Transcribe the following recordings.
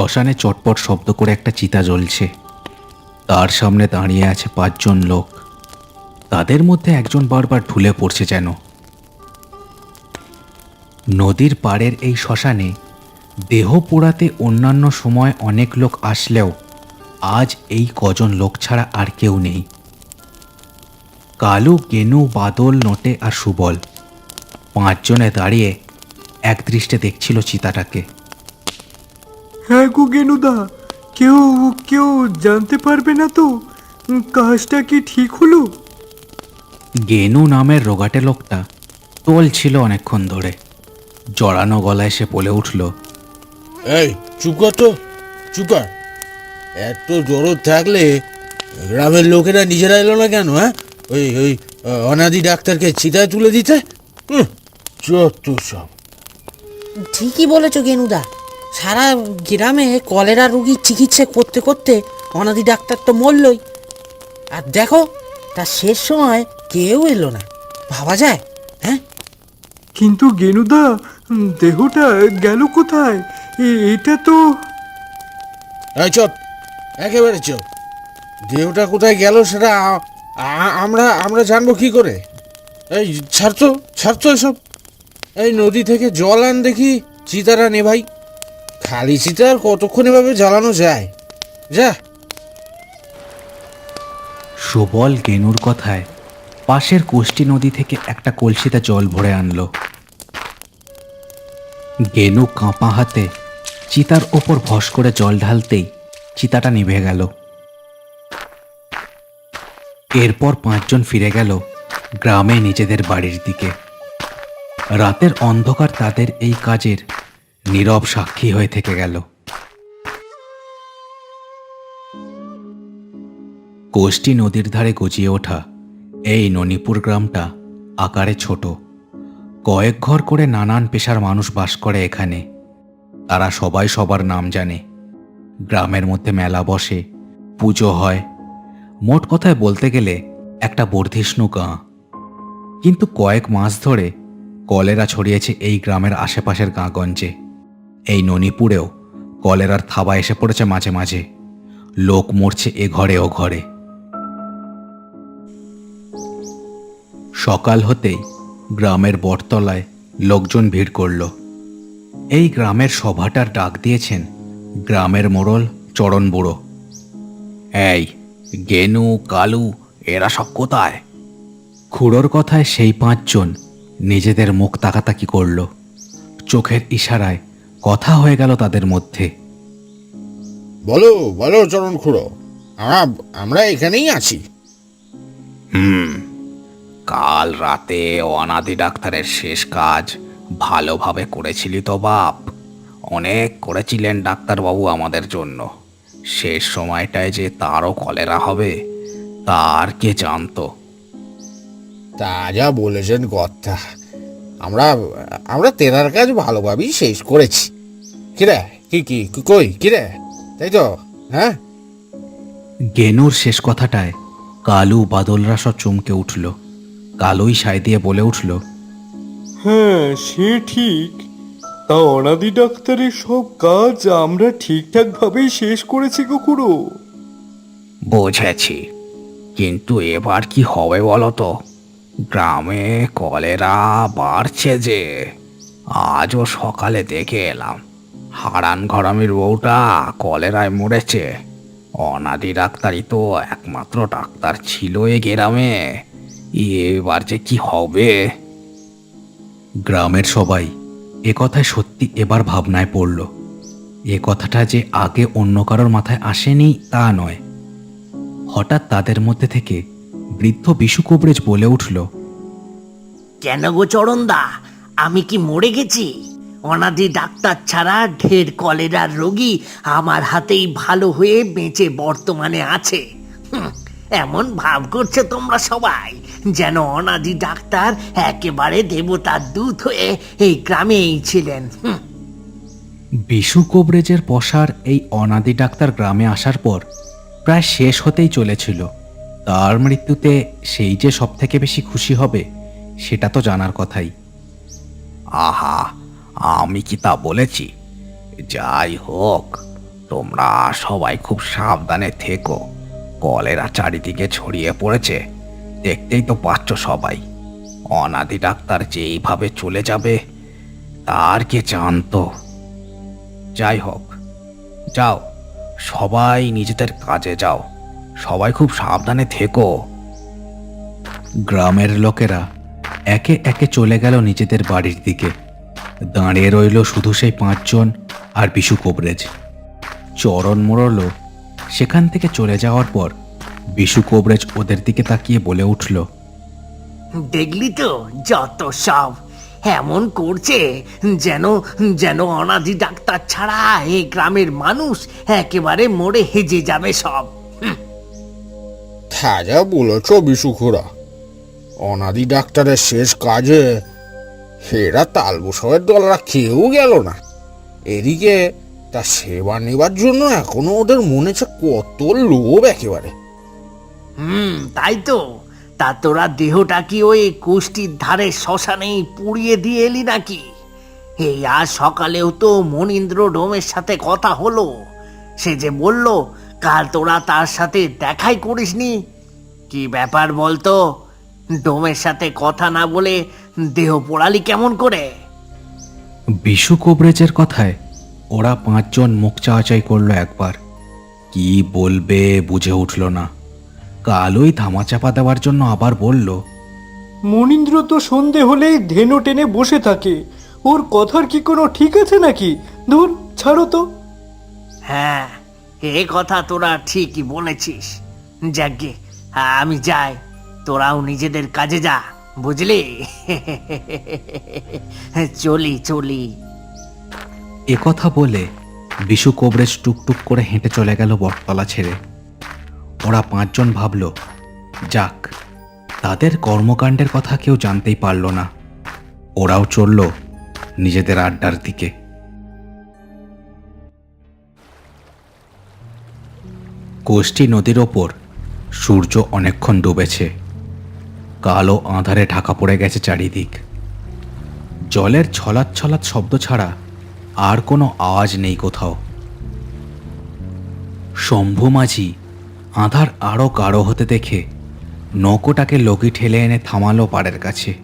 শ্মশানে চটপট শব্দ করে একটা চিতা জ্বলছে। তার সামনে দাঁড়িয়ে আছে পাঁচজন লোক। তাদের মধ্যে একজন বারবার ঢুলে পড়ছে যেন। নদীর পাড়ের এই শ্মশানে দেহ পোড়াতে অন্যান্য সময় অনেক লোক আসলেও আজ এই কজন লোক ছাড়া আর কেউ নেই। কালু, গেনু, বাদল, নটে আর সুবল পাঁচজনে দাঁড়িয়ে একদৃষ্টে দেখছিল চিতাটাকে। হ্যাঁ গো গেনুদা কেউ কেউ জানতে পারবে না তো কাজটা কি ঠিক হলো? গেনু নামের রোগাটে লোকটা তোল ছিল অনেকক্ষণ ধরে। জড়ানো গলায় সে বলে উঠল এই চুকা তো চুকা এত জড়ো থাকলে গ্রামের লোকেরা নিজেরা এলো না কেন হ্যাঁ? ওই ওই অনাদি ডাক্তারকে চিতায় তুলে দিতে? হুম, যত সব। ঠিকই বলেছ গেনুদা সারা গ্রামে কলেরা রুগীর চিকিৎসা করতে করতে অনাদি ডাক্তার তো মরলই। আর দেখো তার শেষ সময় কেউ এলো না। ভাবা যায় হ্যাঁ? কিন্তু গেনুদা দেহটা গেল কোথায়? এটা তো চপ একেবারে চপ। দেহটা কোথায় গেল সেটা আমরা আমরা জানব কি করে? এই ছাড়তো ছাড়তো এসব। এই নদী থেকে জল আন দেখি চিতারা নে ভাই খালি চিতার কতক্ষণ এভাবে জ্বালানো যায়? যা। সুবল গেনুর কথায় পাশের কোষ্টি নদী থেকে একটা কলসিতে জল ভরে আনলো। গেনু কাঁপা হাতে চিতার ওপর ভস করে জল ঢালতেই চিতাটা নিভে গেল। এরপর পাঁচজন ফিরে গেল গ্রামে নিজেদের বাড়ির দিকে। রাতের অন্ধকার তাদের এই কাজের নীরব সাক্ষী হয়ে থেকে গেল। কোষ্টি নদীর ধারে গজিয়ে ওঠা এই ননিপুর গ্রামটা আকারে ছোট। কয়েক ঘর করে নানান পেশার মানুষ বাস করে এখানে। তারা সবাই সবার নাম জানে। গ্রামের মধ্যে মেলা বসে, পুজো হয়। মোট কথায় বলতে গেলে একটা বর্ধিষ্ণু গাঁ। কিন্তু কয়েক মাস ধরে কলেরা ছড়িয়েছে এই গ্রামের আশেপাশের গাঁগঞ্জে এই ননিপুরেও কলেরার থাবা এসে পড়েছে মাঝে মাঝে। লোক মরছে এ ঘরে ও ঘরে। সকাল হতেই গ্রামের বটতলায় লোকজন ভিড় করল। এই গ্রামের সভাটার ডাক দিয়েছেন গ্রামের মোড়ল চরণ বুড়ো। এই, গেনু, কালু, এরা সব কোথায়? খুড়োর কথায় সেই পাঁচজন নিজেদের মুখ তাকাতাকি করল। চোখের ইশারায় কথা হয়ে গেল তাদের মধ্যে। বলো বলো চরণ খুড়ো। আমরা আমরা এখানেই আছি। হুম কাল রাতে অনাদি ডাক্তারের শেষ কাজ ভালোভাবে করেছিলি তো বাপ। অনেক করেছিলেন ডাক্তারবাবু আমাদের জন্য। শেষ সময়টায় যে তারও কলেরা হবে তার কে জানতো? তা যা বলেছেন কথা। আমরা আমরা তেনার কাজ ভালোভাবেই শেষ করেছি। কিরে? কি কি কি- কই? কিরে? তাই তো? হ্যাঁ? গেনুর শেষ কথাটায় কালু বাদলরা সব চমকে উঠল। কালুই সায় দিয়ে বলে উঠল হ্যাঁ সে ঠিক। তা অনাদি ডাক্তারের সব কাজ আমরা ঠিকঠাক ভাবেই শেষ করেছি কুকুরো। বুঝেছি। কিন্তু এবার কি হবে বলো তো? গ্রামে কলেরা বাড়ছে যে, আজও সকালে দেখে এলাম। হারান ঘরামির বউটা কলেরায় মরেছে। অনাদি ডাক্তারই তো একমাত্র ডাক্তার ছিল এ গ্রামে। এবার যে কি হবে? গ্রামের সবাই এ কথায় সত্যি এবার ভাবনায় পড়ল। এ কথাটা যে আগে অন্য কারোর মাথায় আসেনি তা নয়। হঠাৎ তাদের মধ্যে থেকে বৃদ্ধ বিশু কবরেজ বলে উঠল কেন গো চরণদা? আমি কি মরে গেছি? অনাদি ডাক্তার ছাড়া ঢের কলেরার রোগী আমার হাতেই ভালো হয়ে বেঁচে বর্তমানে আছে। এমন ভাব করছে তোমরা সবাই যেন অনাদি ডাক্তার একেবারে দেবতার দূত হয়ে এই গ্রামেই ছিলেন। বিশু কবরেজের পশার এই অনাদি ডাক্তার গ্রামে আসার পর প্রায় শেষ হতেই চলেছিল। তার মৃত্যুতে সেই যে সব থেকে বেশি খুশি হবে, সেটা তো জানার কথাই। আহা, আমি কি তা বলেছি? যাই হোক, তোমরা সবাই খুব সাবধানে থেকো। কলেরা চারিদিকে ছড়িয়ে পড়েছে, দেখতেই তো পাচ্ছ সবাই। অনাদি ডাক্তার যে এইভাবে চলে যাবে, তার কে জানতো? যাই হোক, যাও, সবাই নিজেদের কাজে যাও। সবাই খুব সাবধানে থেকো। গ্রামের লোকেরা একে একে চলে গেল নিজেদের বাড়ির দিকে। দাঁড়িয়ে রইল শুধু সেই পাঁচজন আর বিশু কোবরেজ। চরণ মোড়ল সেখান থেকে চলে যাওয়ার পর বিশু কোবরেজ ওদের দিকে তাকিয়ে বলে উঠল, দেখলি তো যত সব, এমন করছে যেন যেন অনাদি ডাক্তার ছাড়া এই গ্রামের মানুষ একেবারে মরে হেজে যাবে সব। তা যা বলেছ বিশুখুরা অনাদি ডাক্তারের শেষ কাজে হেরা তালবসয়ের দলরা কেউ গেল না। এদিকে তা সেবা নেবার জন্য এখনও ওদের মনে হচ্ছে কত লোভ একেবারে। হুম, তাই তো। তা তোরা দেহটা কি ওই কুষ্টির ধারে শ্মশানেই পুড়িয়ে দিয়ে এলি নাকি? এই আজ সকালেও তো মনীন্দ্র ডোমের সাথে কথা হলো। সে যে বলল কাল তোরা তার সাথে দেখাই করিসনি? কি ব্যাপার বলতো? ডোমের সাথে কথা না বলে দেহ পোড়ালি কেমন করে? বিশু কোবরেজের কথায় ওরা পাঁচজন মুখ চাওয়াচাই করল একবার। কি বলবে বুঝে উঠল না। কালই ধামাচাপা দেওয়ার জন্য আবার বলল মনীন্দ্র তো সন্ধে হলেই ধেনু টেনে বসে থাকে। ওর কথার কি কোনো ঠিক আছে নাকি? ধুর ছাড়ো তো। হ্যাঁ এ কথা তোরা ঠিকই বলেছিস। যাকে আমি যাই, তোরাও নিজেদের কাজে যা, বুঝলি? চলি চলি। কথা বলে বিশু কোবরেজ টুকটুক করে হেঁটে চলে গেল বটতলা ছেড়ে। ওরা পাঁচজন ভাবল, যাক, তাদের কর্মকাণ্ডের কথা কেউ জানতেই পারল না। ওরাও চলল নিজেদের আড্ডার দিকে। কোষ্ঠী নদীর ওপর সূর্য অনেকক্ষণ ডুবেছে। কালো আঁধারে ঢাকা পড়ে গেছে চারিদিক। জলের ছলাৎ ছলাৎ শব্দ ছাড়া আর কোনো আওয়াজ নেই কোথাও। শম্ভু মাঝি আধার আরও গাঢ় হতে দেখে নৌকোটাকে লগি ঠেলে এনে থামালো পাড়ের কাছে।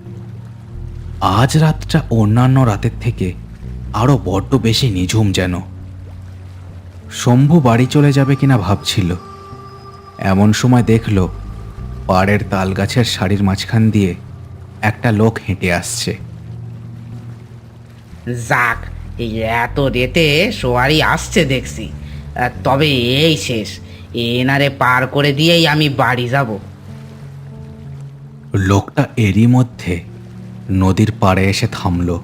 আজ রাতটা অন্যান্য রাতের থেকে আরও বড্ড বেশি নিঝুম যেন। শম্ভু বাড়ি চলে যাবে কিনা ভাবছিল। এমন সময় দেখল পাড়ের তালগাছের শাড়ির মাঝখান দিয়ে একটা লোক হেঁটে আসছে। যাক এই এত রেতে সোয়ারি আসছে দেখছি। আহ, তবে এই শেষ এনারে পার করে দিয়েই আমি বাড়ি যাব। লোকটা এরই মধ্যে নদীর পাড়ে এসে থামল।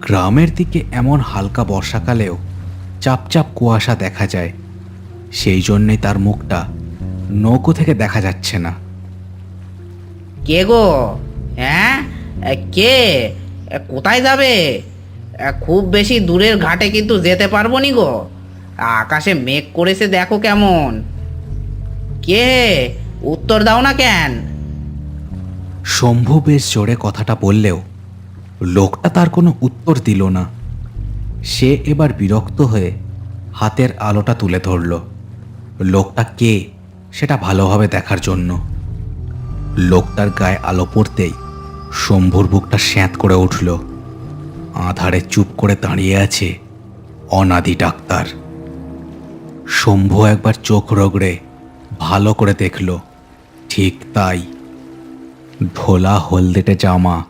গ্রামের দিকে এমন হালকা বর্ষাকালেও চাপচাপ কুয়াশা দেখা যায়। সেই জন্যে তার মুখটা নৌকো থেকে দেখা যাচ্ছে না। কে গো? হ্যাঁ? কে? কোথায় যাবে? খুব বেশি দূরের ঘাটে কিন্তু যেতে পারব নি গো। আকাশে মেঘ করেছে দেখো কেমন। কে? উত্তর দাও না কেন। শম্ভু বেশ জোরে কথাটা বললেও লোকটা তার কোনো উত্তর দিল না। সে এবার বিরক্ত হয়ে হাতের আলোটা তুলে ধরল। লোকটা কে, সেটা ভালোভাবে দেখার জন্য। লোকটার গায়ে আলো পড়তেই শম্ভুর বুকটা স্যাঁত করে উঠল। আধারে চুপ করে দাঁড়িয়ে আছে অনাদি ডাক্তার। শম্ভু একবার চোখ রগড়ে ভালো করে দেখল, ঠিক তাই। ঢোলা হলদেটে জামা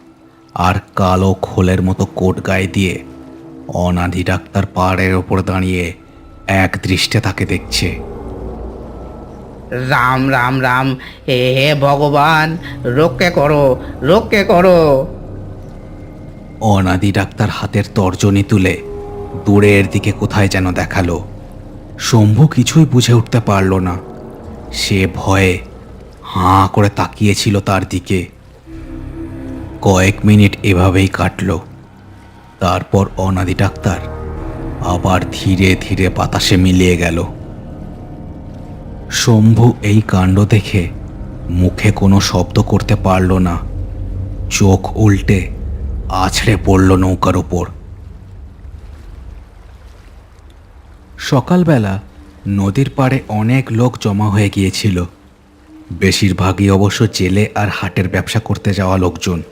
আর কালো খোলের মতো কোট গায়ে দিয়ে অনাধি ডাক্তার পাহাড়ের ওপর দাঁড়িয়ে এক দৃষ্টে তাকে দেখছে। রাম রাম রাম হে হে ভগবান রক্ষে করো রক্ষে করো। অনাদি ডাক্তার হাতের তর্জনী তুলে দূরের দিকে কোথায় যেন দেখাল। শম্ভু কিছুই বুঝে উঠতে পারল না। সে ভয়ে হাঁ করে তাকিয়েছিল তার দিকে। কয়েক মিনিট এভাবেই কাটল। তারপর অনাদি ডাক্তার আবার ধীরে ধীরে বাতাসে মিলিয়ে গেল। শম্ভু এই কাণ্ড দেখে মুখে কোনো শব্দ করতে পারল না। চোখ উল্টে আছড়ে পড়ল নৌকার ওপর সকালবেলা নদীর পাড়ে অনেক লোক জমা হয়ে গিয়েছিল। বেশিরভাগই অবশ্য জেলে আর হাটের ব্যবসা করতে যাওয়া লোকজন।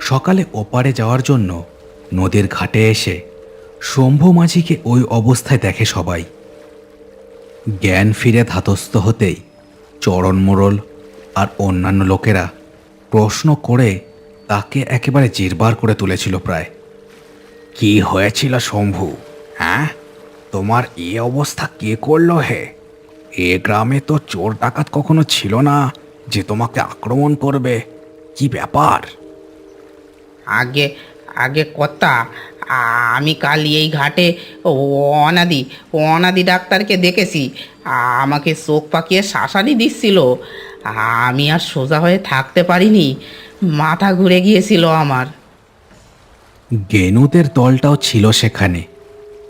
সকালে ওপারে যাওয়ার জন্য নদীর ঘাটে এসে শম্ভু মাঝিকে ওই অবস্থায় দেখে সবাই। জ্ঞান ফিরে ধাতস্থ হতেই চরণ মোড়ল আর অন্যান্য লোকেরা প্রশ্ন করে তাকে একেবারে জিরবার করে তুলেছিল প্রায়। কি হয়েছিল শম্ভু? হ্যাঁ? তোমার এ অবস্থা কে করল হে? এ গ্রামে তো চোর ডাকাত কখনো ছিল না যে তোমাকে আক্রমণ করবে। কি ব্যাপার? আগে আগে কর্তা আমি কাল এই ঘাটে ও অনাদি অনাদি ডাক্তারকে দেখেছি। আমাকে চোখ পাকিয়ে শাসানি দিচ্ছিল। আমি আর সোজা হয়ে থাকতে পারিনি। মাথা ঘুরে গিয়েছিল আমার। গেনুদের দলটাও ছিল সেখানে।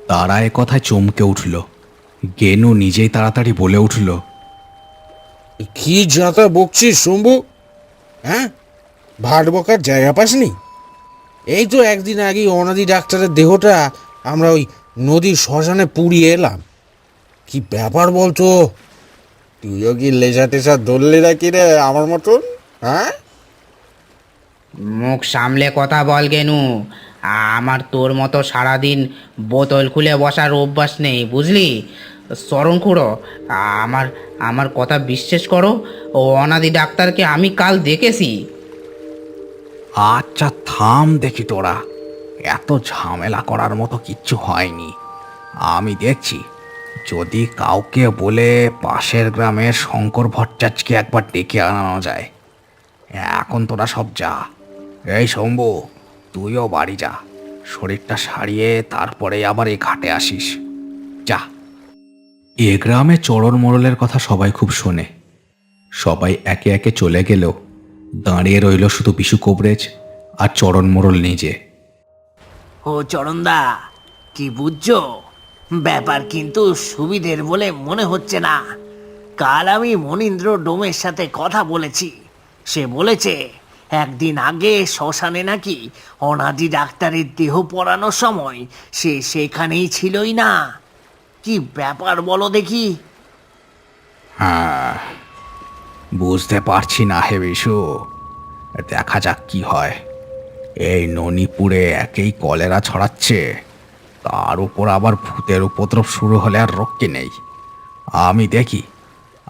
তারা এ কথায় চমকে উঠল। গেনু নিজেই তাড়াতাড়ি বলে উঠল কি যাতা বকছিস শম্ভু? হ্যাঁ? ভাট বকার জায়গা পাসনি? এই তো একদিন আগে অনাদি ডাক্তারের দেহটা আমরা ওই নদীর শ্মশানে পুড়িয়ে এলাম। কি ব্যাপার বলতো? তুইও কি লেজা টেসা ধরলি নাকি রে আমার মতন? হ্যাঁ? মুখ সামলে কথা বল গেনু। আমার তোর মতো সারাদিন বোতল খুলে বসার অভ্যাস নেই, বুঝলি? স্মরণ করো আমার আমার কথা বিশ্বাস করো, ও অনাদি ডাক্তারকে আমি কাল দেখেছি। আচ্ছা থাম দেখি তোরা এত ঝামেলা করার মতো কিচ্ছু হয়নি। আমি দেখছি, যদি কাউকে বলে পাশের গ্রামের শঙ্কর ভট্টাচার্যকে একবার ডেকে আনানো যায়। এখন তোরা সব যা। এই শম্ভু, তুইও বাড়ি যা। শরীরটা সারিয়ে তারপরে আবার এই ঘাটে আসিস। যা। এ গ্রামে চরণ মোড়লের কথা সবাই খুব শোনে। সবাই একে একে চলে গেলেও দাঁড়িয়ে রইল শুধু বিশু কবরেজ আর চরণ মোড়ল নিজে। ও চরণদা কি বুঝছ? ব্যাপার কিন্তু সুবিধের বলে মনে হচ্ছে না। কাল আমি মনীন্দ্র ডোমের সাথে কথা বলেছি। সে বলেছে একদিন আগে শ্মশানে নাকি অনাদি ডাক্তারের দেহ পড়ানোর সময় সে সেখানেই ছিলই না। কি ব্যাপার বলো দেখি? হ্যাঁ বুঝতে পারছি না হে বিশু। দেখা যাক কি হয়। এই ননিপুরে একেই কলেরা ছড়াচ্ছে। তার উপর আবার ভূতের উপদ্রব শুরু হলে আর রক্ষে নেই। আমি দেখি,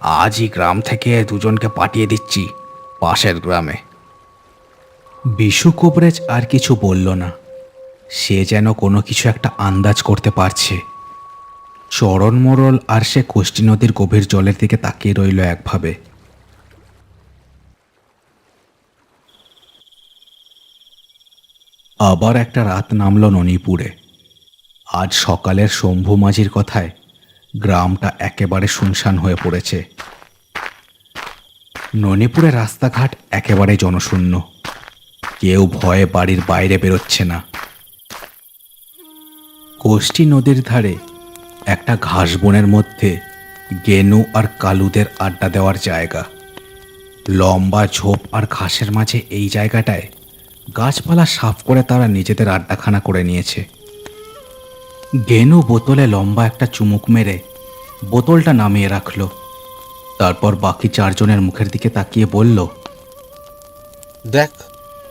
আজই গ্রাম থেকে দুজনকে পাঠিয়ে দিচ্ছি, পাশের গ্রামে। বিশু কোবরেজ আর কিছু বলল না। সে যেন কোনো কিছু একটা আন্দাজ করতে পারছে। চরণ মোড়ল আর সে কোষ্ঠী নদীর গভীর জলের দিকে তাকিয়ে রইল একভাবে। আবার একটা রাত নামল ননিপুরে। আজ সকালের শম্ভু মাঝির কথায় গ্রামটা একেবারে শুনশান হয়ে পড়েছে। ননিপুরের রাস্তাঘাট একেবারে জনশূন্য। কেউ ভয়ে বাড়ির বাইরে বেরোচ্ছে না। কোষ্ঠী নদীর ধারে একটা ঘাস বনের মধ্যে গেনু আর কালুদের আড্ডা দেওয়ার জায়গা। লম্বা ঝোপ আর ঘাসের মাঝে এই জায়গাটায় গাছপালা সাফ করে তারা নিজেদের আড্ডাখানা করে নিয়েছে। গেনু বোতলে লম্বা একটা চুমুক মেরে বোতলটা নামিয়ে রাখল। তারপর বাকি চারজনের মুখের দিকে তাকিয়ে বলল দেখ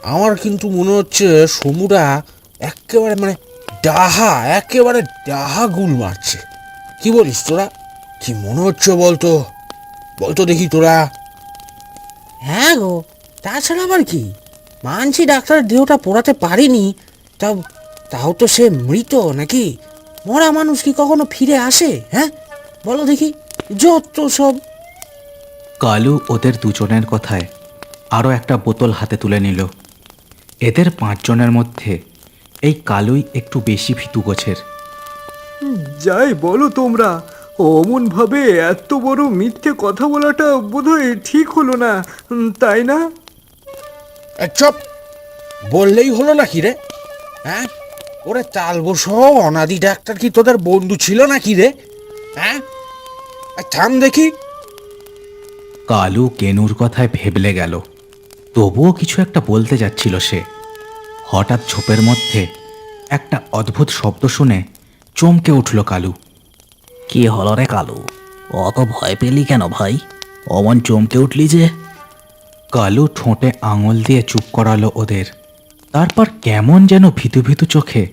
আমার কিন্তু মনে হচ্ছে সমুরা একেবারে মানে ডাহা একেবারে ডাহা গুল মারছে। কি বলিস তোরা? কি মনে হচ্ছে বলতো? বলতো দেখি তোরা। হ্যাঁ গো তাছাড়া আবার কি? মানছি ডাক্তার দেহটা পোড়াতে পারিনি। তাও তাও তো সে মৃত নাকি? মরা মানুষ কি কখনো ফিরে আসে হ্যাঁ? বলো দেখি যত সব। কালু ওদের দুজনের কথায় আরও একটা বোতল হাতে তুলে নিল। এদের পাঁচজনের মধ্যে এই কালুই একটু বেশি ভীতু গোছের। যাই বলো তোমরা অমন ভাবে এত বড় মিথ্যে কথা বলাটা বোধহয় ঠিক হলো না তাই না? চপ। বললেই হলো নাকি রে? হ্যাঁ? ওরে তালবো সহ অনাদি ডাক্তার কি তোদের বন্ধু ছিল নাকি রে? হ্যাঁ? থাম দেখি। কালু কেনুর কথায় ভেবলে গেল। তবুও কিছু একটা বলতে যাচ্ছিল সে। হঠাৎ ঝোপের মধ্যে একটা অদ্ভুত শব্দ শুনে চমকে উঠল কালু। কি হলো রে কালু? অত ভয় পেলি কেন ভাই? অমন চমকে উঠলি যে? কালু ঠোঁটে আঙুল দিয়ে চুপ করালো ওদের। তারপর কেমন যেন ভিতু ভিতু চোখে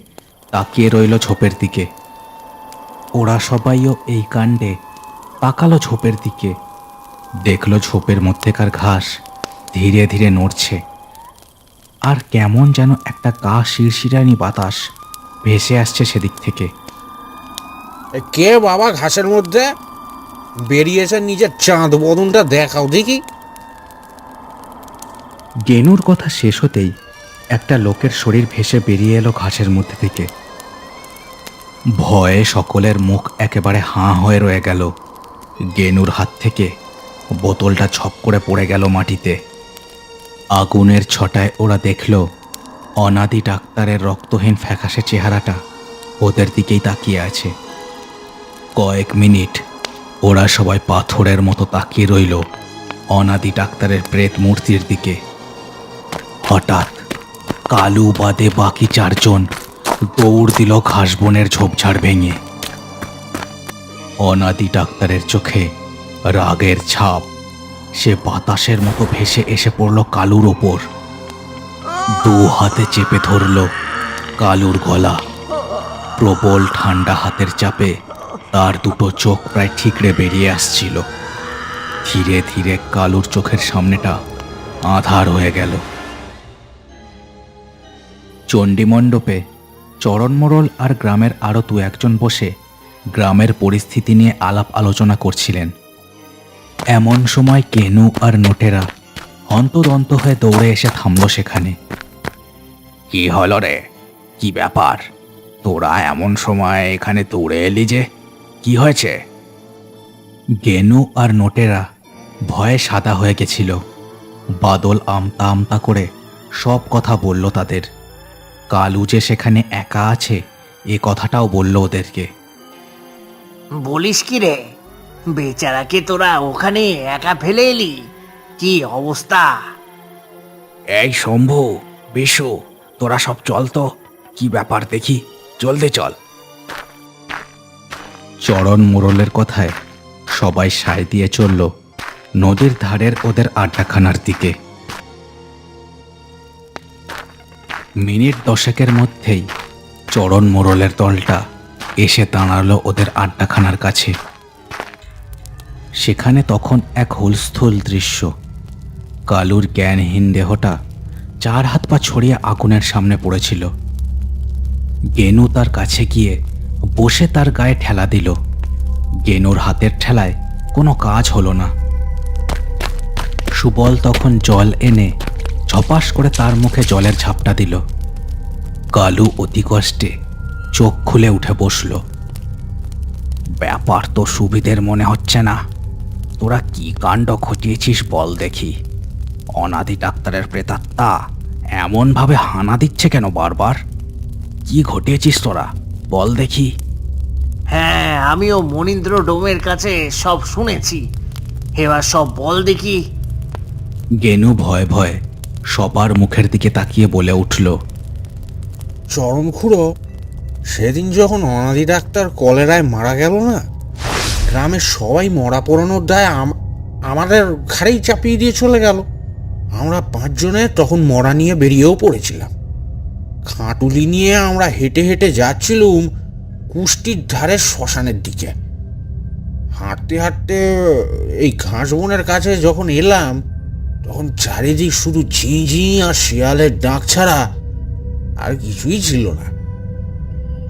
তাকিয়ে রইল ঝোপের দিকে। ওরা সবাইও এই কাণ্ডে তাকালো ঝোপের দিকে। দেখল ঝোপের মধ্যেকার ঘাস ধীরে ধীরে নড়ছে। আর কেমন যেন একটা গা শিরশিরানি বাতাস ভেসে আসছে সেদিক থেকে। কে বাবা ঘাসের মধ্যে? বেরিয়েছে নিজের চাঁদ বদনটা দেখাও দেখি। গেনুর কথা শেষ হতেই একটা লোকের শরীর ভেসে বেরিয়ে এলো ঘাসের মধ্যে থেকে। ভয়ে সকলের মুখ একেবারে হাঁ হয়ে রয়ে গেল। গেনুর হাত থেকে বোতলটা ছপ করে পড়ে গেল মাটিতে। আগুনের ছটায় ওরা দেখল, অনাদি ডাক্তারের রক্তহীন ফ্যাকাশে চেহারাটা ওদের দিকেই তাকিয়ে আছে। কয়েক মিনিট ওরা সবাই পাথরের মতো তাকিয়ে রইল অনাদি ডাক্তারের প্রেত মূর্তির দিকে। হঠাৎ কালু বাদে বাকি চারজন দৌড় দিল ঘাসবনের ঝোপঝাড় ভেঙে। অনাদি ডাক্তারের চোখে রাগের ছাপ। সে বাতাসের মতো ভেসে এসে পড়ল কালুর ওপর। দু হাতে চেপে ধরল কালুর গলা। প্রবল ঠান্ডা হাতের চাপে তার দুটো চোখ প্রায় ঠিকরে বেরিয়ে আসছিল। ধীরে ধীরে কালুর চোখের সামনেটা আধার হয়ে গেল। চণ্ডীমণ্ডপে চরণমোড়ল আর গ্রামের আরও দু একজন বসে গ্রামের পরিস্থিতি নিয়ে আলাপ আলোচনা করছিলেন। এমন সময় কেনু আর নোটেরা হন্তদন্ত হয়ে দৌড়ে এসে থামল সেখানে। কি হলো রে? কি ব্যাপার? তোরা এমন সময় এখানে দৌড়ে এলি যে কি হয়েছে? গেনু আর নোটেরা ভয়ে সাদা হয়ে গেছিল। বাদল আমতা আমতা করে সব কথা বলল তাদের। কালু যে সেখানে একা আছে এ কথাটাও বলল ওদেরকে। বলিস কি রে? বেচারাকে তোরা ওখানে একা ফেলে এলি? কি অবস্থা? এই শম্ভু বিশু তোরা সব চল তো। কি ব্যাপার দেখি? জলদি চল। চরণ মোড়লের কথায় সবাই সায় দিয়ে চলল নদীর ধারের ওদের আড্ডাখানার দিকে। মিনিট দশেকের মধ্যেই চরণ মোড়লের দলটা এসে দাঁড়াল ওদের আড্ডাখানার কাছে। সেখানে তখন এক হুলস্থুল দৃশ্য। কালুর জ্ঞানহীন দেহটা চার হাত পা ছড়িয়ে আগুনের সামনে পড়েছিল। গেনু তার কাছে গিয়ে বসে তার গায়ে ঠেলা দিল। গেনুর হাতের ঠেলায় কোনো কাজ হলো না। সুবল তখন জল এনে ঝপাস করে তার মুখে জলের ঝাপটা দিল। কালু অতি কষ্টে চোখ খুলে উঠে বসল। ব্যাপার তো সুবিধের মনে হচ্ছে না। তোরা কি কাণ্ড ঘটিয়েছিস বল দেখি। অনাদি ডাক্তারের প্রেতাত্মা এমনভাবে হানা দিচ্ছে কেন বারবার? কি ঘটিয়েছিস তোরা? বল দেখি। হ্যাঁ আমিও মনীন্দ্র ডোমের কাছে সব শুনেছি। এবার সব বল দেখি। গেনু ভয় ভয় সবার মুখের দিকে তাকিয়ে বলে উঠল চরম খুঁড়ো সেদিন যখন অনাদি ডাক্তার কলেরায় মারা গেল না, গ্রামের সবাই মরা পড়ানোর দায় আমাদের ঘাড়েই চাপিয়ে দিয়ে চলে গেল। আমরা পাঁচজনে তখন মরা নিয়ে বেরিয়েও পড়েছিলাম। খাটুলি নিয়ে আমরা হেঁটে হেঁটে যাচ্ছিলুম কুষ্টির ধারে শ্মশানের দিকে। হাঁটতে হাঁটতে এই ঘাস বনের কাছে যখন এলাম তখন চারিদিক শুধু ঝি ঝি আর শিয়ালের ডাক ছাড়া আর কিছুই ছিল না।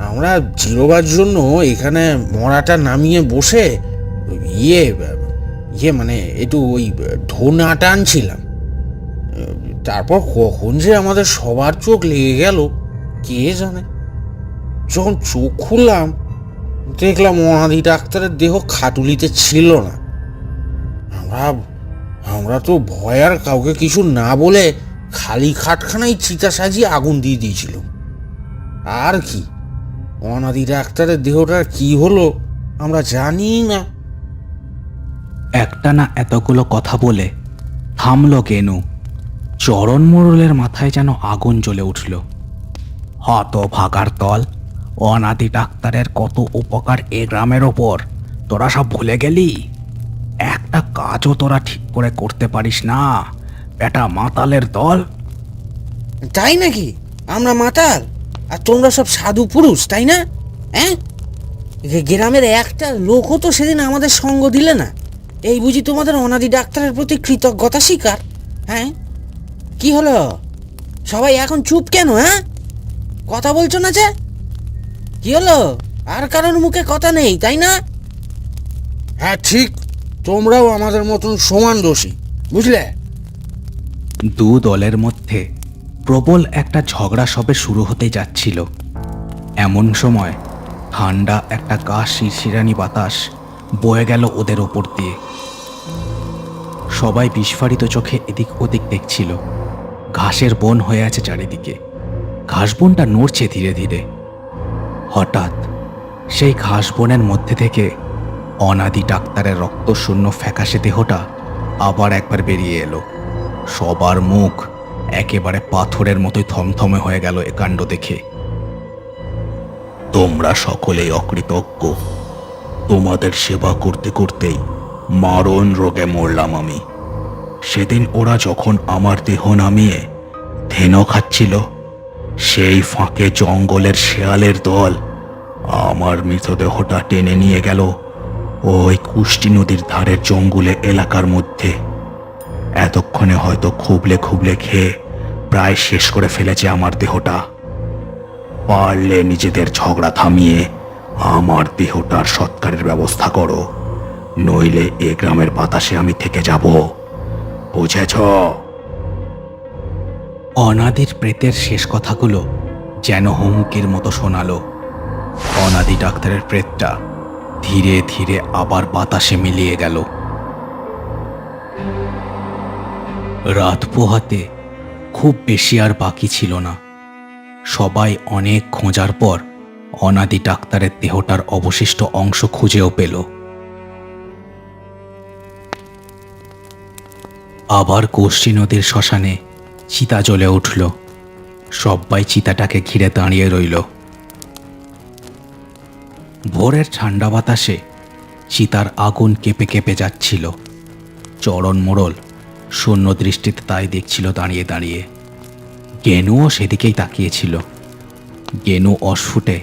আমরা জিরোবার জন্য এখানে মরাটা নামিয়ে বসে ইয়ে ইয়ে মানে একটু ওই ধন আটা আনছিলাম। তারপর কখন যে আমাদের সবার চোখ লেগে গেল, কে জানে? যখন চোখ খুললাম, দেখলাম অনাদি ডাক্তারের দেহ খাটুলিতে ছিল না। আমরা আমরা তো ভয় আর কাউকে কিছু না বলে খালি খাটখানায় চিতা সাজিয়ে আগুন দিয়ে দিয়েছিল। আর কি? অনাদি ডাক্তারের দেহটার কি হলো আমরা জানি না। একটা না এতগুলো কথা বলে থামল কেনু। চরণ মোড়লের মাথায় যেন আগুন জ্বলে উঠল। হত ভাগার তল অনাদি ডাক্তারের কত উপকার এ গ্রামের ওপর। তোরা সব ভুলে গেলি? কাজও তোরা ঠিক করে করতে পারিস না। বেটা মাতালের দল। তাই নাকি? আমরা মাতাল? আর তোমরা সব সাধু পুরুষ তাই না? হ্যাঁ? গ্রামের একটা লোকও তো সেদিন আমাদের সঙ্গ দিলে না। এই বুঝি তোমাদের অনাদি ডাক্তারের প্রতি কৃতজ্ঞতা স্বীকার? হ্যাঁ? কি হলো? সবাই এখন চুপ কেন হ্যাঁ? কথা বলছো না যে? কি হলো? আর কারোর মুখে কথা নেই তাই না? হ্যাঁ ঠিক তোমরাও আমাদের মতন সমান দোষী, বুঝলে? দু দলের মধ্যে প্রবল একটা ঝগড়া সবে শুরু হতে যাচ্ছিল। এমন সময় ঠান্ডা একটা গা শিরশিরানি বাতাস বয়ে গেল ওদের ওপর দিয়ে। সবাই বিস্ফারিত চোখে এদিক ওদিক দেখছিল। ঘাসের বন হয়ে আছে চারিদিকে। ঘাস বনটা নড়ছে ধীরে ধীরে। হঠাৎ সেই ঘাস বনের মধ্যে থেকে অনাদি ডাক্তারের রক্তশূন্য ফ্যাকাশে দেহটা আবার একবার বেরিয়ে এলো। সবার মুখ একেবারে পাথরের মতোই থমথমে হয়ে গেল এ কাণ্ড দেখে। তোমরা সকলেই অকৃতজ্ঞ। তোমাদের সেবা করতে করতেই মারণ রোগে মরলাম আমি। সেদিন ওরা যখন আমার দেহ নামিয়ে ধেনো খাচ্ছিল, সেই ফাঁকে জঙ্গলের শেয়ালের দল আমার মৃতদেহটা টেনে নিয়ে গেল। ওই কুষ্টি নদীর ধারের জঙ্গলে এলাকার মধ্যে। এতক্ষণে হয়তো খুবলে খুবলে খেয়ে প্রায় শেষ করে ফেলেছে আমার দেহটা। পারলে নিজেদের ঝগড়া থামিয়ে আমার দেহটার সৎকারের ব্যবস্থা করো। নইলে এ গ্রামের বাতাসে আমি থেকে যাব। বুঝেছ? অনাদির প্রেতের শেষ কথাগুলো যেন হুমকির মতো শোনালো। অনাদি ডাক্তারের প্রেতটা ধীরে ধীরে আবার বাতাসে মিলিয়ে গেল। রাত পোহাতে খুব বেশি আর বাকি ছিল না। সবাই অনেক খোঁজার পর অনাদি ডাক্তারের দেহটার অবশিষ্ট অংশ খুঁজেও পেল। আবার কোষ্ঠী নদীর শ্মশানে চিতা জ্বলে উঠল। সবাই চিতাটাকে ঘিরে দাঁড়িয়ে রইল। ভোরের ঠান্ডা বাতাসে চিতার আগুন কেঁপে কেঁপে যাচ্ছিল। চরণ মোড়ল শূন্য দৃষ্টিতে তাই দেখছিল দাঁড়িয়ে দাঁড়িয়ে। গেনুও সেদিকেই তাকিয়েছিল। গেনু অস্ফুটে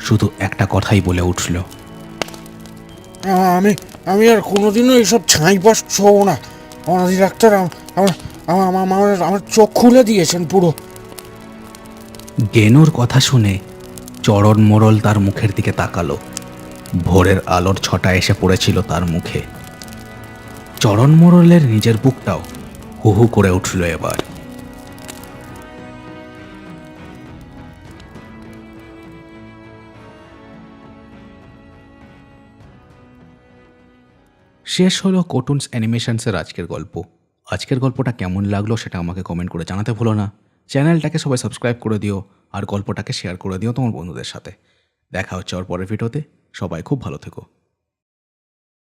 শুধু একটা কথাই বলে উঠল। আমি আমি আর কোনোদিনও এইসব ছাই পাশ ছোব না। অনাদি ডাক্তার আমার আমার আমার আমার- আমার চোখ খুলে দিয়েছেন পুরো। গেনুর কথা শুনে চরণ মোড়ল তার মুখের দিকে তাকালো। ভোরের আলোর ছটা এসে পড়েছিল তার মুখে। চরণ মোড়লের নিজের বুকটাও হু হু করে উঠল এবার। শেষ হলো কোটুনস অ্যানিমেশনসের আজকের গল্প। আজকের গল্পটা কেমন লাগল সেটা আমাকে কমেন্ট করে জানাতে ভুলো না। চ্যানেলটাকে সবাই সাবস্ক্রাইব করে দিও আর গল্পটাকে শেয়ার করে দিও তোমার বন্ধুদের সাথে। দেখা হচ্ছে ওর পরের ভিডিওতে। সবাই খুব ভালো থেকো।